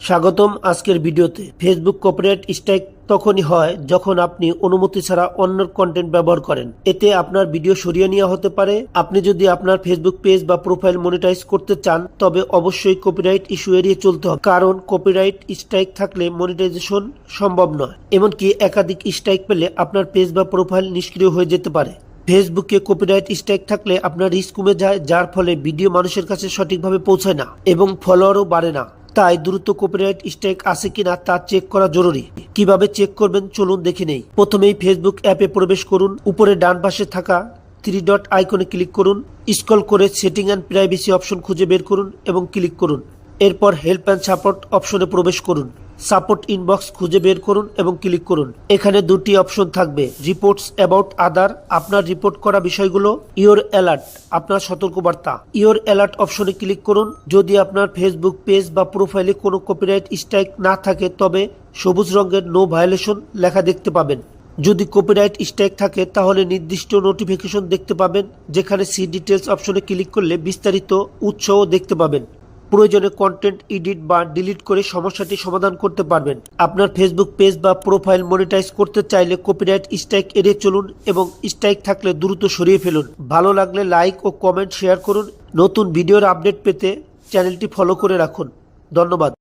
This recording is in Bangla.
স্বাগতম আজকের ভিডিওতে। ফেসবুক কপিরাইট স্ট্রাইক তখনই হয় যখন আপনি অনুমতি ছাড়া অন্যের কন্টেন্ট ব্যবহার করেন। এতে আপনার ভিডিও সরিয়ে নেওয়া হতে পারে। আপনি যদি আপনার ফেসবুক পেজ বা প্রোফাইল মনিটাইজ করতে চান, তবে অবশ্যই কপিরাইট ইস্যু এড়িয়ে চলতে হবে। কারণ কপিরাইট স্ট্রাইক থাকলে মনিটাইজেশন সম্ভব নয়। এমনকি একাধিক স্ট্রাইক পেলে আপনার পেজ বা প্রোফাইল নিষ্ক্রিয় হয়ে যেতে পারে। ফেসবুকে কপিরাইট স্ট্রাইক থাকলে আপনার রিস্ক কমে যায়, যার ফলে ভিডিও মানুষের কাছে সঠিকভাবে পৌঁছায় না এবং ফলোয়ারও বাড়ে না। তাই দ্রুত কপিরাইট স্ট্রাইক আছে কিনা তা চেক করা জরুরি। কীভাবে চেক করবেন চলুন দেখে নেই। প্রথমেই ফেসবুক অ্যাপে প্রবেশ করুন। উপরে ডান পাশে থাকা থ্রি ডট আইকনে ক্লিক করুন। স্ক্রল করে সেটিং অ্যান্ড প্রাইভেসি অপশন খুঁজে বের করুন এবং ক্লিক করুন। এরপর হেল্প অ্যান্ড সাপোর্ট অপশনে প্রবেশ করুন। সাপোর্ট ইনবক্স খুঁজে বের করুন এবং ক্লিক করুন। এখানে দুটি অপশন থাকবে রিপোর্টস অ্যাবাউট আদার আপনার রিপোর্ট করা বিষয়গুলো ইওর অ্যালার্ট আপনার সতর্কবার্তা। ইওর অ্যালার্ট অপশনে ক্লিক করুন। যদি আপনার ফেসবুক পেজ বা প্রোফাইলে কোনো কপিরাইট স্ট্রাইক না থাকে, তবে সবুজ রঙের নো ভায়োলেশন লেখা দেখতে পাবেন। যদি কপিরাইট স্ট্রাইক থাকে, তাহলে নির্দিষ্ট নোটিফিকেশন দেখতে পাবেন, যেখানে সি ডিটেলস অপশনে ক্লিক করলে বিস্তারিত উৎসও দেখতে পাবেন। প্রয়োজনে কন্টেন্ট এডিট বা ডিলিট করে সমস্যাটি সমাধান করতে পারবেন। আপনার ফেসবুক পেজ বা প্রোফাইল মনিটাইজ করতে চাইলে কপিরাইট স্ট্রাইক এড়িয়ে চলুন এবং স্ট্রাইক থাকলে দ্রুত সরিয়ে ফেলুন। ভালো লাগলে লাইক ও কমেন্ট শেয়ার করুন। নতুন ভিডিওর আপডেট পেতে চ্যানেলটি ফলো করে রাখুন। ধন্যবাদ।